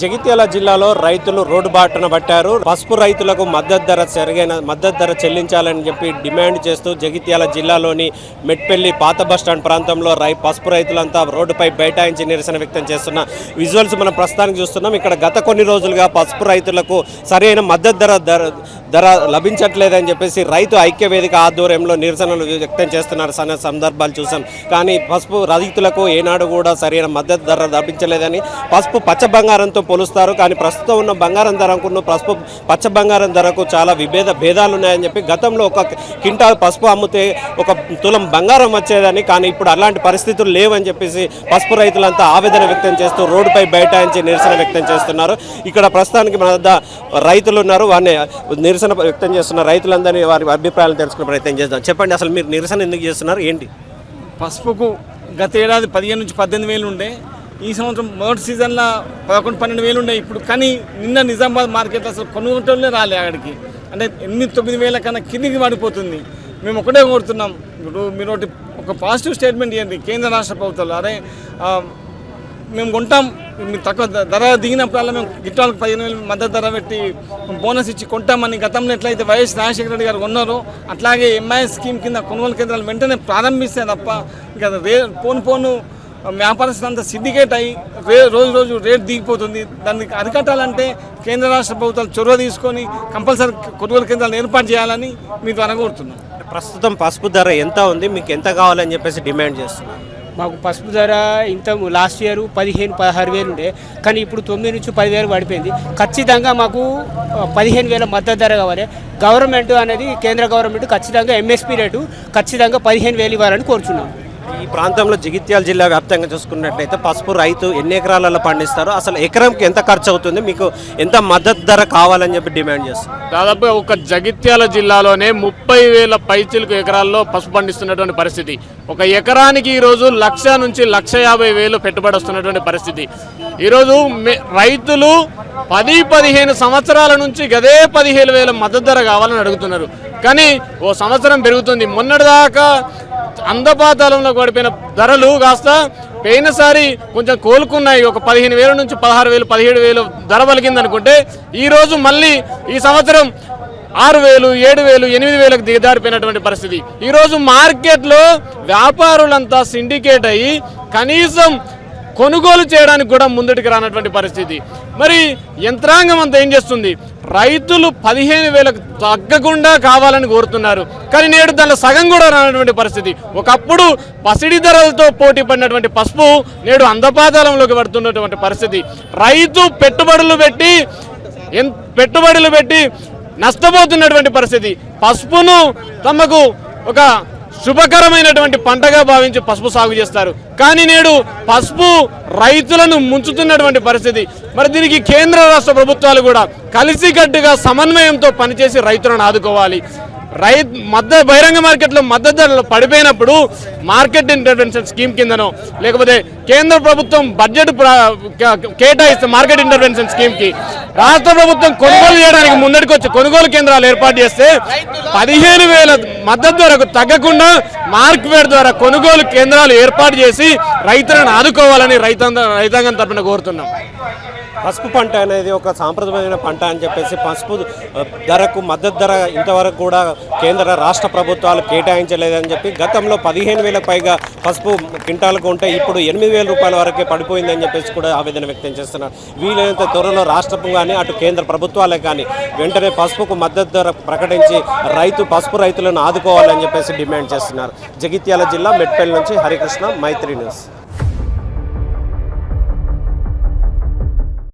జగిత్యాల జిల్లాలో రైతులు రోడ్డు బాటన పట్టారు. పసుపు రైతులకు మద్దతు ధర సరిగైన మద్దతు ధర చెల్లించాలని చెప్పి డిమాండ్ చేస్తూ జగిత్యాల జిల్లాలోని మెట్పెల్లి పాత బస్టాండ్ ప్రాంతంలో రై పసుపు రైతులంతా రోడ్డుపై బైఠాయించి నిరసన వ్యక్తం చేస్తున్న విజువల్స్ మనం ప్రస్తుతానికి చూస్తున్నాం. ఇక్కడ గత కొన్ని రోజులుగా పసుపు రైతులకు సరైన మద్దతు ధర ధర ధర లభించట్లేదని చెప్పేసి రైతు ఐక్య వేదిక ఆధ్వర్యంలో నిరసనలు వ్యక్తం చేస్తున్నారు. సన్న సందర్భాలు చూసాం. కానీ పసుపు రైతులకు ఏనాడు కూడా సరైన మద్దతు ధర లభించలేదని పసుపు పచ్చ బంగారంతో పోలుస్తారు. కానీ ప్రస్తుతం ఉన్న బంగారం ధరకు పసుపు పచ్చ బంగారం ధరకు చాలా విభేద భేదాలు ఉన్నాయని చెప్పి గతంలో ఒక కింటాల్ పసుపు అమ్మితే ఒక తులం బంగారం వచ్చేదని కానీ ఇప్పుడు అలాంటి పరిస్థితులు లేవని చెప్పేసి పసుపు రైతులంతా ఆవేదన వ్యక్తం చేస్తూ రోడ్డుపై బైఠాయించి నిరసన వ్యక్తం చేస్తున్నారు. ఇక్కడ ప్రస్తుతానికి మన రైతులు ఉన్నారు. వారిని నిరసన వ్యక్తం చేస్తున్న రైతులందరినీ వారి అభిప్రాయాలు తెలుసుకునే ప్రయత్నం చేద్దాం. చెప్పండి అసలు మీరు నిరసన ఎందుకు చేస్తున్నారు? ఏంటి? పసుపుకు గత ఏడాది పదిహేను నుంచి పద్దెనిమిది వేలు ఉండే ఈ సంవత్సరం మొదటి సీజన్లో పదకొండు పన్నెండు వేలు ఉన్నాయి ఇప్పుడు. కానీ నిన్న నిజామాబాద్ మార్కెట్లో అసలు కొనుగోటోళ్ళే రాలే అక్కడికి అంటే ఎనిమిది తొమ్మిది వేల కన్నా కిందికి పడిపోతుంది మేము ఒకటే కోరుతున్నాం. ఇప్పుడు మీరు ఒకటి ఒక పాజిటివ్ స్టేట్మెంట్ ఇవ్వండి. కేంద్ర రాష్ట్ర ప్రభుత్వాలు. అరే మేము కొంటాం. మీరు తక్కువ ధర దిగినప్పుడల్లా మేము గిట్టాలకు పదిహేను వేలు మద్దతు ధర పెట్టి బోనస్ ఇచ్చి కొంటామని గతంలో ఎట్లయితే వైఎస్ రాజశేఖర రెడ్డి గారు ఉన్నారో అట్లాగే ఎంఐఎస్ స్కీమ్ కింద కొనుగోలు కేంద్రాలు వెంటనే ప్రారంభిస్తే తప్ప ఇంకా రే పోను పోను వ్యాపారస్తులు అంతా సిండికేట్ అయ్యి రే రోజు రోజు రేట్ దిగిపోతుంది. దాన్ని అరికట్టాలంటే కేంద్ర రాష్ట్ర ప్రభుత్వాలు చొరవ తీసుకొని కంపల్సరీ కొనుగోలు కేంద్రాలు ఏర్పాటు చేయాలని మీ ద్వారా కోరుతున్నాం. ప్రస్తుతం పసుపు ధర ఎంత ఉంది? మీకు ఎంత కావాలని చెప్పేసి డిమాండ్ చేస్తున్నారు? మాకు పసుపు ధర ఇంత లాస్ట్ ఇయర్ పదిహేను పదహారు వేలు ఉండే. కానీ ఇప్పుడు తొమ్మిది నుంచి పదివేలు పడిపోయింది. ఖచ్చితంగా మాకు పదిహేను వేల మద్దతు ధర కావాలి. గవర్నమెంట్ అనేది కేంద్ర గవర్నమెంట్ ఖచ్చితంగా ఎంఎస్పీ రేటు ఖచ్చితంగా పదిహేను వేలు ఇవ్వాలని కోరుచున్నాం. ఈ ప్రాంతంలో జగిత్యాల జిల్లా వ్యాప్తంగా చూసుకున్నట్లయితే పసుపు రైతు ఎన్ని ఎకరాలలో పండిస్తారు? అసలు ఎకరంకి ఎంత ఖర్చు అవుతుంది? మీకు ఎంత మద్దతు ధర కావాలని చెప్పి డిమాండ్ చేస్తారు? దాదాపు ఒక జగిత్యాల జిల్లాలోనే ముప్పై వేల పైచిలకు ఎకరాల్లో పసుపు పండిస్తున్నటువంటి పరిస్థితి. ఒక ఎకరానికి ఈరోజు లక్ష నుంచి లక్ష యాభై వేలు పెట్టుబడి వస్తున్నటువంటి పరిస్థితి. ఈరోజు మే- రైతులు పది పదిహేను సంవత్సరాల నుంచి గదే పదిహేను వేల మద్దతు ధర కావాలని అడుగుతున్నారు. కానీ ఓ సంవత్సరం పెరుగుతుంది. మొన్నటిదాకా అందపాతాలంలో గడిపిన ధరలు కాస్త పోయినసారి కొంచెం కోలుకున్నాయి. ఒక పదిహేను వేల నుంచి పదహారు వేలు పదిహేడు వేలు ధర పలికింది అనుకుంటే ఈరోజు మళ్ళీ ఈ సంవత్సరం ఆరు వేలు ఏడు వేలు ఎనిమిది వేలకు దిగజారిపోయినటువంటి పరిస్థితి. ఈరోజు మార్కెట్లో వ్యాపారులంతా సిండికేట్ అయ్యి కనీసం కొనుగోలు చేయడానికి కూడా ముందటికి రానటువంటి పరిస్థితి. మరి యంత్రాంగం అంతా ఏం చేస్తుంది? రైతులు పదిహేను వేలకు తగ్గకుండా కావాలని కోరుతున్నారు. కానీ నేడు దానిలో సగం కూడా రానటువంటి పరిస్థితి. ఒకప్పుడు పసిడి ధరలతో పోటీ పడినటువంటి పసుపు నేడు అందపాతాలంలోకి పడుతున్నటువంటి పరిస్థితి. రైతు పెట్టుబడులు పెట్టి ఎన్ పెట్టుబడులు పెట్టి నష్టపోతున్నటువంటి పరిస్థితి. పసుపును తమకు ఒక శుభకరమైనటువంటి పంటగా భావించి పసుపు సాగు చేస్తారు. కానీ నేడు పసుపు రైతులను ముంచుతున్నటువంటి పరిస్థితి. మరి దీనికి కేంద్ర రాష్ట్ర ప్రభుత్వాలు కూడా కలిసికట్టుగా సమన్వయంతో పనిచేసి రైతులను ఆదుకోవాలి. రైతు మద్దతు బహిరంగ మార్కెట్లో మద్దతు ధరలు పడిపోయినప్పుడు మార్కెట్ ఇంటర్వెన్షన్ స్కీమ్ కిందనో లేకపోతే కేంద్ర ప్రభుత్వం బడ్జెట్ కేటాయిస్తే మార్కెట్ ఇంటర్వెన్షన్ స్కీమ్కి రాష్ట్ర ప్రభుత్వం కొనుగోలు చేయడానికి ముందడికి వచ్చి కొనుగోలు కేంద్రాలు ఏర్పాటు చేస్తే పదిహేను వేల మద్దతు ధరకు తగ్గకుండా మార్కెట్ ద్వారా కొనుగోలు కేంద్రాలు ఏర్పాటు చేసి రైతులను ఆదుకోవాలని రైతాంగ రైతాంగం తరపున కోరుతున్నాం. పసుపు పంట అనేది ఒక సాంప్రదాయమైన పంట అని చెప్పేసి పసుపు ధరకు మద్దతు ధర ఇంతవరకు కూడా కేంద్ర రాష్ట్ర ప్రభుత్వాలు కేటాయించలేదని చెప్పి గతంలో పదిహేను వేల పైగా పసుపు క్వింటాలకు ఉంటే ఇప్పుడు ఎనిమిది వేల రూపాయల వరకే పడిపోయిందని చెప్పేసి కూడా ఆవేదన వ్యక్తం చేస్తున్నారు. వీలైనంత త్వరలో రాష్ట్రం కానీ అటు కేంద్ర ప్రభుత్వాలే కానీ వెంటనే పసుపుకు మద్దతు ధర ప్రకటించి రైతు పసుపు రైతులను ఆదుకోవాలని చెప్పేసి డిమాండ్ చేస్తున్నారు. జగిత్యాల జిల్లా మెట్పల్లి నుంచి హరికృష్ణ మైత్రి న్యూస్.